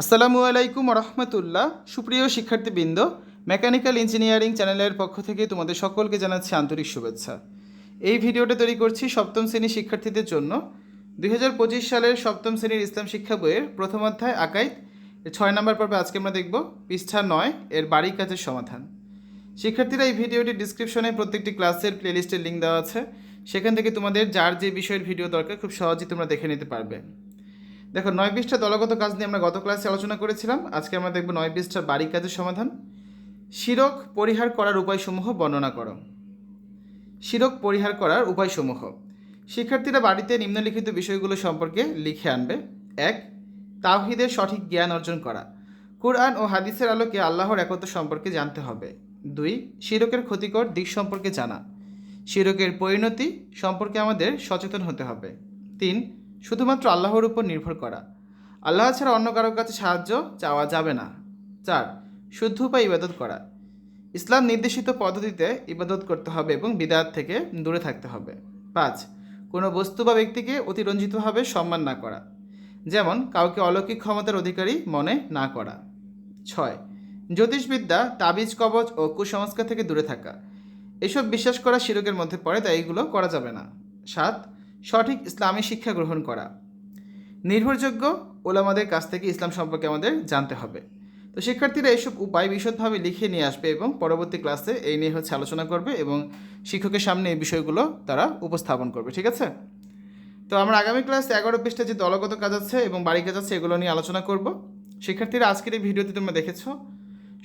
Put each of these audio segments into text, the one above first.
আসসালামু আলাইকুম রহমতুল্লাহ সুপ্রিয় শিক্ষার্থীবৃন্দ, মেকানিক্যাল ইঞ্জিনিয়ারিং চ্যানেলের পক্ষ থেকে তোমাদের সকলকে জানাচ্ছি আন্তরিক শুভেচ্ছা। এই ভিডিওটা তৈরি করছি সপ্তম শ্রেণির শিক্ষার্থীদের জন্য। দুই হাজার পঁচিশ সালের সপ্তম শ্রেণির ইসলাম শিক্ষা বইয়ের প্রথম অধ্যায় আকাইদ ছয় নম্বর পর্বে আজকে আমরা দেখব পৃষ্ঠা নয়, এর বাড়ি কাজের সমাধান। শিক্ষার্থীরা এই ভিডিওটি ডিসক্রিপশনে প্রত্যেকটি ক্লাসের প্লেলিস্টের লিঙ্ক দেওয়া আছে। সেখান থেকে তোমাদের যার যে বিষয়ের ভিডিও দরকার, খুব সহজেই তোমরা দেখে নিতে পারবে। দেখো, নয় বিশটা দলগত কাজ নিয়ে আমরা গত ক্লাসে আলোচনা করেছিলাম। আজকে আমরা দেখব নয় বিশটা বাড়ি কাজের সমাধান। শিরক পরিহার করার উপায়সমূহ বর্ণনা করো। শিরক পরিহার করার উপায়সমূহ। শিক্ষার্থীরা বাড়িতে নিম্নলিখিত বিষয়গুলো সম্পর্কে লিখে আনবে। এক, তাওহিদের সঠিক জ্ঞান অর্জন করা। কোরআন ও হাদিসের আলোকে আল্লাহর একত্র সম্পর্কে জানতে হবে। দুই, শিরকের ক্ষতিকর দিক সম্পর্কে জানা। শিরকের পরিণতি সম্পর্কে আমাদের সচেতন হতে হবে। তিন শুধুমাত্র আল্লাহর উপর নির্ভর করা। আল্লাহ ছাড়া অন্য কারোর কাছে সাহায্য চাওয়া যাবে না। চার, শুদ্ধ উপায় ইবাদত করা। ইসলাম নির্দেশিত পদ্ধতিতে ইবাদত করতে হবে এবং বিদাত থেকে দূরে থাকতে হবে। পাঁচ, কোনো বস্তু বা ব্যক্তিকে অতিরঞ্জিতভাবে সম্মান না করা। যেমন, কাউকে অলৌকিক ক্ষমতার অধিকারী মনে না করা। ছয়, জ্যোতিষবিদ্যা, তাবিজ, কবচ ও কুসংস্কার থেকে দূরে থাকা। এসব বিশ্বাস করা শিরকের মধ্যে পড়ে, তাই এগুলো করা যাবে না। সাত সঠিক ইসলামী শিক্ষা গ্রহণ করা। নির্ভরযোগ্য ওলামাদের কাছ থেকে ইসলাম সম্পর্কে আমাদের জানতে হবে। তো শিক্ষার্থীরা এইসব উপায় বিশদভাবে লিখে নিয়ে আসবে এবং পরবর্তী ক্লাসে এই নিয়ে হচ্ছে আলোচনা করবে এবং শিক্ষকের সামনে এই বিষয়গুলো তারা উপস্থাপন করবে, ঠিক আছে? তো আমরা আগামী ক্লাসে এগারো পৃষ্ঠা যে দলগত কাজ আছে এবং বাড়ি কাজ আছে, এগুলো নিয়ে আলোচনা করব। শিক্ষার্থীরা, আজকের এই ভিডিওতে তোমরা দেখেছ,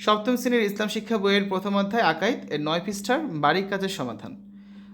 সপ্তম শ্রেণির ইসলাম শিক্ষা বইয়ের প্রথম অধ্যায় আকাইদ এর নয় পৃষ্ঠার বাড়ির কাজের সমাধান।